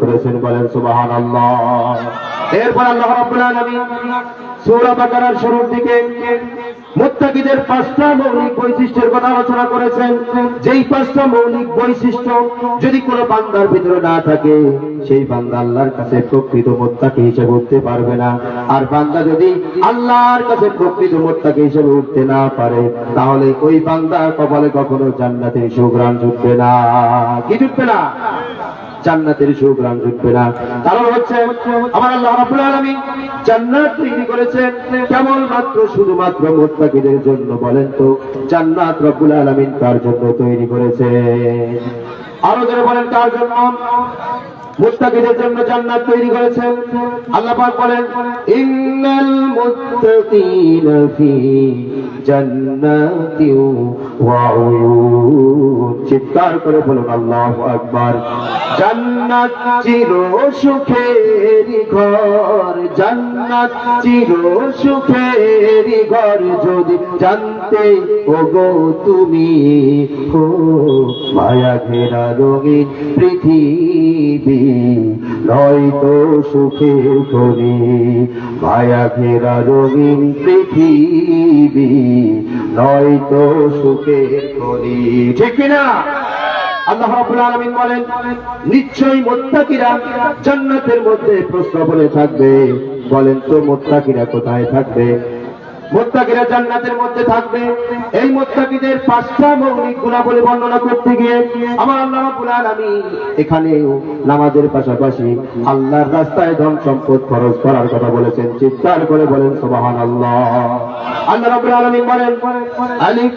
করেছেন বলেন সুবাহান এরপর আল্লাহ শুরুর দিকে মুত্তাকিদের পাঁচটা মৌলিক বৈশিষ্ট্যের কথা আলোচনা করেছেন। যেই পাঁচটা মৌলিক বৈশিষ্ট্য যদি কোনো বান্দার ভিতরে না থাকে, সেই বান্দা আল্লাহর কাছে প্রকৃত মোত্তাকি হিসেবে উঠতে পারবে না। আর বান্দা যদি আল্লাহর কাছে প্রকৃত মোত্তাকি হিসেবে উঠতে না পারে, তাহলে ওই বান্দা কপালে কখনো জান্নাতের সুগ্রাম জুটবে না। কি জুটবে না? জান্নাতের সুগ্রাম জুটবে না। কারণ হচ্ছে, আমার আল্লাহ রাব্বুল আলামিন জান্নাত তৈরি করেছেন কেবল মাত্র শুধুমাত্র মুত্তাকিদের জন্য, বলেন তো, জান্নাত রব্বুল আলামিন কার জন্য তৈরি করেছে? আরও যারা বলেন, কার জন্য? মুত্তাকিদের জন্য জান্নাত তৈরি করেছেন। আল্লাহ পাক বলেন, ইন্নাল মুত্তাকিনা ফি উয়ুন চিৎকার করে বলুন, আল্লাহু আকবার। জান্নাত চির সুখের ঘর, জান্নাত চির সুখের ঘর। যদি জানতে, ওগো তুমি হো মায়া ঘেরা রঙিন পৃথিবী, নয়তো সুখের খনি মায়া ঘেরা রঙিন পৃথিবী। নয়তো সুখের করি। ঠিক কিনা? আল্লাহ রাব্বুল আলামিন বলেন, নিশ্চয়ই মুত্তাকিরা জান্নাতের মধ্যে প্রস্তাবনে থাকবে। বলেন তো, মুত্তাকিরা কোথায় থাকবে? মোত্তাকিরা জান্নাতের মধ্যে থাকবে। এই মোত্তাকিদের পাঁচটা মৌলিক গুণাবলী বর্ণনা করতে গিয়ে আমার আল্লাহ রাব্বুল আলামিন এখানেও নামাজের পাশাপাশি আল্লাহর রাস্তায় ধন সম্পদ খরচ করার কথা বলেছেন। চিৎকার করে বলেন, সুবহানাল্লাহ। আল্লাহ রাব্বুল আলামিন বলেন, আলিফ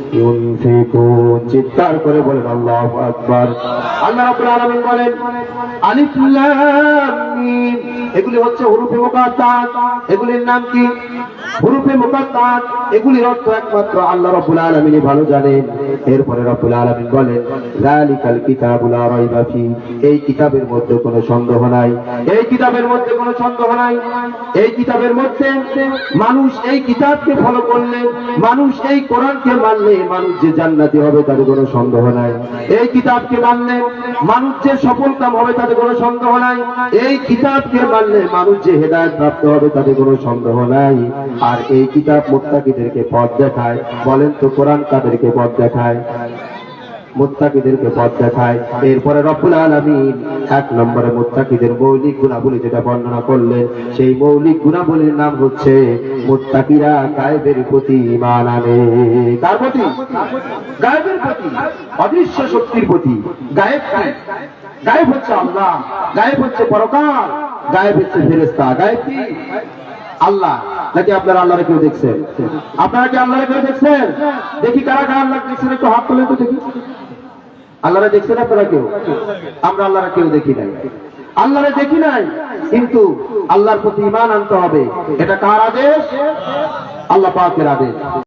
চিৎকার করে বলেন, আল্লাহু আকবার। আল্লাহ রাব্বুল আলামিন বলেন, আলিফ এগুলি হচ্ছে হুরুফে মুকাদ্দাস। এগুলির নাম কি? হুরুফে মুকাদ্দাস। এগুলির অর্থ একমাত্র আল্লাহ রাব্বুল আলামিন ভালো জানেন। এরপরে রাব্বুল আলামিন বলেন, যালিকাল কিতাবু লা রাইবা ফি। এই কিতাবের মধ্যে কোনো সন্দেহ নাই। এই কিতাবের মধ্যে কোনো সন্দেহ নাই। এই কিতাবের মধ্যে মানুষ এই কিতাবকে ফলো করলে, মানুষ এই কোরআনকে মানলে মানুষ যে জান্নাতি হবে তাতে কোনো সন্দেহ নাই। এই কিতাবকে মানলে মানুষ যে সফল কাম হবে তাতে কোনো সন্দেহ নাই। এই কিতাবকে মানলে মানুষ যে হেদায়ত প্রাপ্ত হবে তাতে কোনো সন্দেহ নাই। আর এই কিতাব মোত্তাকিদেরকে পথ দেখায়, বলেন তো কোরআন তাদেরকে পথ দেখায়? মুত্তাকিদেরকে পথ দেখায়। এরপরে রব্বুল আলামিন এক নম্বরে মুত্তাকিদের মৌলিক গুণাবলী যেটা বর্ণনা করলেন, সেই মৌলিক গুণাবলীর নাম হচ্ছে মুত্তাকিরা গায়েবের প্রতি ঈমান আনে। কার প্রতি? গায়েবের প্রতি। অদৃশ্য শক্তির প্রতি। গায়েব গায়েব হচ্ছে আল্লাহ, গায়েব হচ্ছে পরকাল গায়েব হচ্ছে ফেরেশতা। গায়েব কি? আল্লাহ। নাকি আপনারা আল্লাহরে কেউ দেখছেন? আপনারা কি আল্লাহরে কেউ দেখছেন? দেখি কারা কারা আল্লাহ দেখছেন একটু হাত তুলে তো দেখি। আল্লাহরে দেখছেন আপনারা কেউ? আমরা আল্লাহরে কেউ দেখি নাই। আল্লাহরে দেখি নাই, কিন্তু আল্লাহর প্রতি ইমান আনতে হবে। এটা কার আদেশ? আল্লাহ পাকের আদেশ।